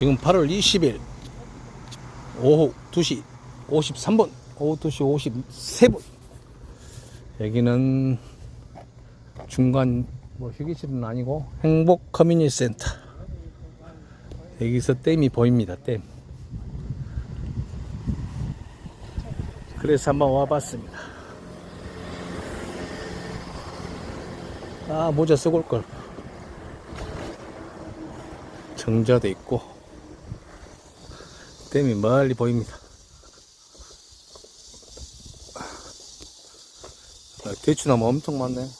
지금 8월 20일 오후 2시 53분 오후 2시 53분. 여기는 중간 뭐 휴게실은 아니고 행복 커뮤니티 센터. 여기서 댐이 보입니다 댐. 그래서 한번 와봤습니다. 아 모자 쓰고 올걸. 정자도 있고 댐이 멀리 보입니다. 아, 대추나무 엄청 많네.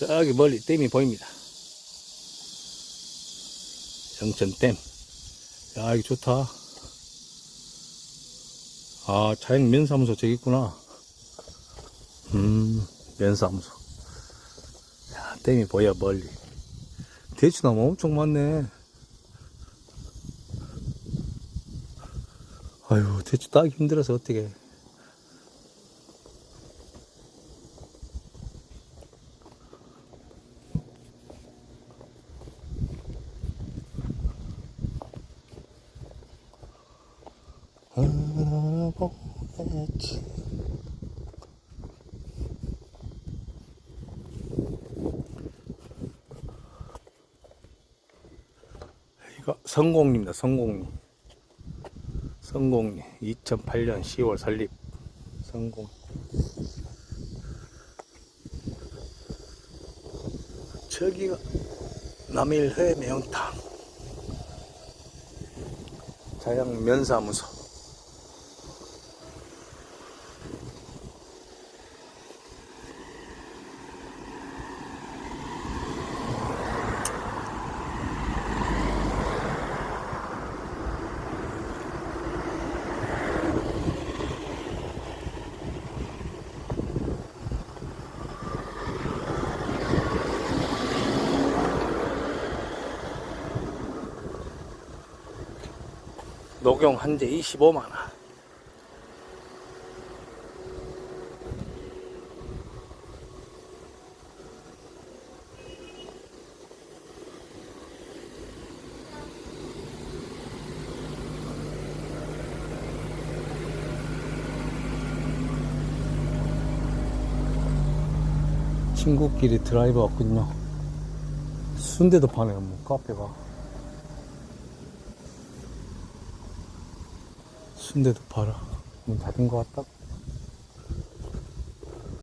저기 멀리 댐이 보입니다. 영천댐. 야, 여기 좋다. 아, 자연 면사무소 저기 있구나. 음, 면사무소. 야, 댐이 보여, 멀리. 대추나무 엄청 많네. 아유, 대추 따기 힘들어서 어떻게. 알아보겠지. 이거 성공입니다. 성공. 성공 2008년 10월 설립. 성공. 저기가 남일회 매운탕. 자양 면사무소. 녹용 한 대 25만원. 친구끼리 드라이브 왔군요. 순대도 파네요, 뭐, 카페가. 순대도 팔아. 문 닫은 것 같다.